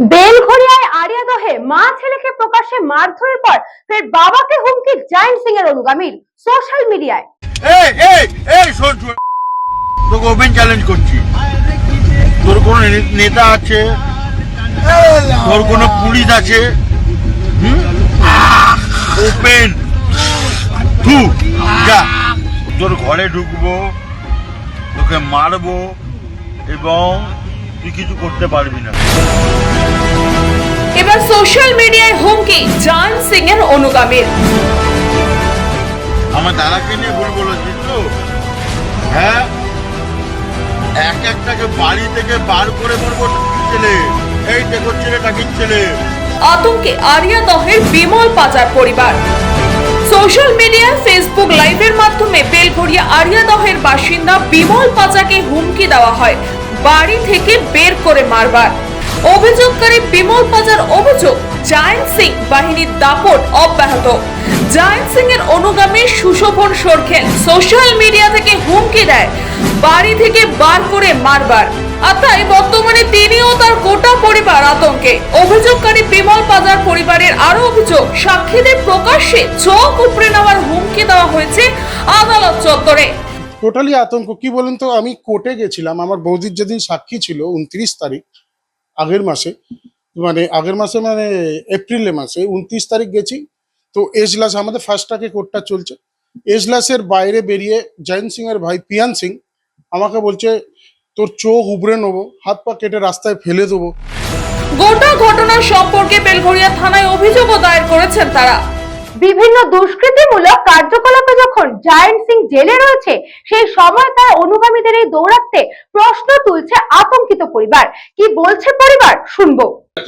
বেলঘরিয়ায় আরিয়াদহে মা ছেলেকে প্রকাশ্যে মারধরের পর ফের বাবাকে হুমকি জায়েন্ট সিং এর অনুগামীর সোশ্যাল মিডিয়ায়। চ্যালেঞ্জ করছি। তোর কোনো নেতা আছে? তোর কোনো পুলিশ আছে? ওপেন। তু যা। তোর ঘরে ঢুকবো, তোকে মারবো, এবং তুই কিছু করতে পারবি না। এবার সোশ্যাল মিডিয়ায় হুমকি জান সিং এর অনুগামীর। আমার দাদাকে নিয়ে ভুল বলেছিস তো? হ্যাঁ? এক একটাকে বাড়ি থেকে বার করে মরবো ছেলে? এই দেখো ছেলে টাকির ছেলে? আতঙ্কে আরিয়া দহের বিমল পাচার পরিবার। সোশ্যাল মিডিয়ায় ফেসবুক লাইভের মাধ্যমে বেলঘরিয়া আরিয়া দহের বাসিন্দা বিমল পাচাকে হুমকি দেওয়া হয়। বাড়ি থেকে বের করে মারবার। অভিযোগকারী বিমল পাজার অভিযোগ জায়েন্ট সিং বাহিনীর দাপট অব্যাহত। জায়েন্ট সিং এর অনুগামী সুশোভন সরখেল সোশ্যাল মিডিয়া থেকে হুমকি দেয়, বাড়ি থেকে বার করে মারবার। আর তাই বর্তমানে তিনিও তার গোটা পরিবার আতঙ্কে। অভিযোগকারী বিমল পাজার পরিবারের আরও অভিযোগ, সাক্ষীদের প্রকাশ্যে চোখ উপড়ে নেওয়ার হুমকি দেওয়া হয়েছে আদালত চত্বরে। টোটালি আতঙ্ক। কি বলেন তো? আমি কোর্টে গেছিলাম। আমার বৌদির যেদিন সাক্ষী ছিল, উনত্রিশ তারিখ, আগের মাসে মানে আগের মাসে মানে এপ্রিলে মাসে, উনত্রিশ তারিখ গেছি। তো এজলাস, আমাদের ফার্স্ট ট্রাকে কোর্টটা চলছে। এজলাসের বাইরে বেরিয়ে জয়ন্ত সিং এর ভাই পিয়ান সিং আমাকে বলছে, তোর চোখ উবড়ে নেব, হাত পা কেটে রাস্তায় ফেলে দেবো। গোটা ঘটনা সম্পর্কে বেলঘরিয়া থানায় অভিযোগও দায়ের করেছেন তারা। বিভিন্ন দুষ্কৃতিমূলক কার্যকলাপে যখন জায়েন্ট সিং জেলে রয়েছে সেই সময় তার অনুগামীদের এই দৌরাত্মে প্রশ্ন তুলছে আতঙ্কিত পরিবার। কি বলছে পরিবার? শুনব।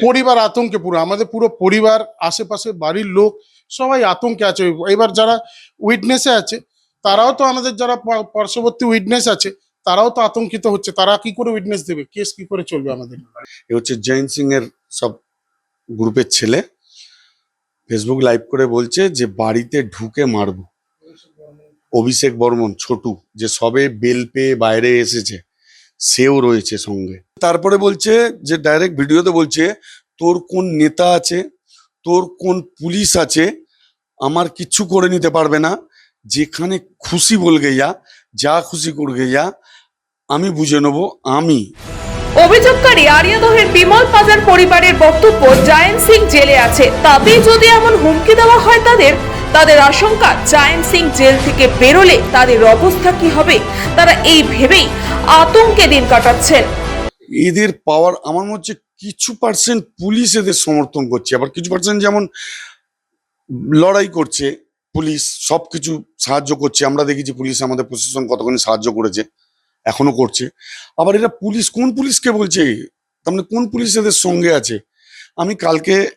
পরিবার আতঙ্কে পুরো আমাদের পুরো পরিবার আশেপাশে বাড়ির লোক সবাই আতঙ্কে আছে। এবার যারা উইটনেসে আছে তারাও তো আমাদের যারা পার্শ্ববর্তী উইটনেস আছে তারাও তো আতঙ্কিত হচ্ছে। তারা কি করে উইটনেস দেবে? কেস কি করে চলবে আমাদের? এ হচ্ছে জৈন সিং এর সব গ্রুপের ছেলে ফেসবুক লাইভ করে বলছে যে বাড়িতে ঢুকে মারবো। অভিষেক বর্মন ছোটু, যে সবে বেল পেয়ে বাইরে এসেছে, সেও রয়েছে সঙ্গে। তারপরে বলছে যে ডাইরেক্ট ভিডিওতে বলছে, তোর কোন নেতা আছে? তোর কোন পুলিশ আছে? আমার কিচ্ছু করে নিতে পারবে না। যেখানে খুশি বল গেয়া যা খুশি করে গেয়া আমি বুঝে নেব, আমি। অভিযোগকারী আরিয়াদহের বিমল পাজার পরিবারের বক্তব্য জায়েন্ট সিং জেলে আছে। তাতেই যদি এমন হুমকি দেওয়া হয় তাদের তাদের আশঙ্কা জায়েন্ট সিং জেল থেকে বেরোলে তাদের অবস্থা কি হবে? তারা এই ভেবেই আতঙ্কে দিন কাটাচ্ছেন। এদের পাওয়ার আমার মনে হচ্ছে কিছু পার্সেন্ট পুলিশ এদের সমর্থন করছে। আবার কিছু পার্সেন্ট যেমন লড়াই করছে, পুলিশ সব কিছু সাহায্য করছে। আমরা দেখেছি পুলিশ আমাদের প্রশাসন কতখানি সাহায্য করেছে। এখনও করছে। আবার এটা পুলিশ কোন পুলিশকে বলছে? তার মানে কোন পুলিশ এদের সঙ্গে আছে? আমি কালকে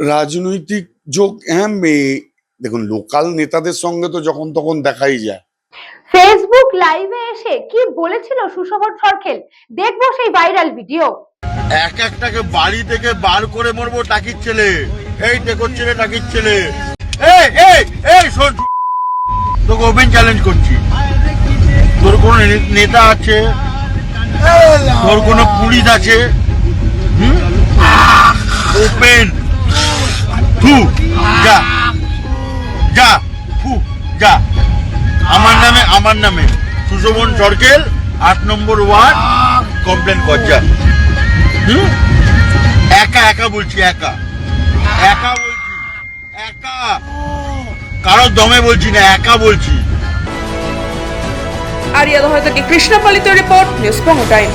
রাজনৈতিক যোগ হ্যাঁ মে- দেখুন লোকাল নেতাদের সঙ্গে তো যখন তখন দেখাই যায়। ফেসবুক লাইভে এসে কি বলেছিল সুশোভন সরখেল? দেখব সেই ভাইরাল ভিডিও এক একটাকে বাড়ি থেকে বার করে মরবো টাকির ছেলে। এই দেখো ছেলে টাকির ছেলে। এই এই এই শোন। তোকে ওপেন চ্যালেঞ্জ করছি। তোর কোনো নেতা আছে? তোর কোনো পুলিশ আছে? ওপেন। তু যা। যা, ফু, যা। আমার নামে আমার নামে। সুশোভন সরকেল, আট নম্বর ওয়ার্ড কমপ্লেন কর, যা? একা একা বলছি, একা। একা বলছি। একা। কারোর দমে বলছি না একা বলছি। আরিয়াদহ কৃষ্ণ কৃষ্ণপালিত রিপোর্ট নিউজ টাইম।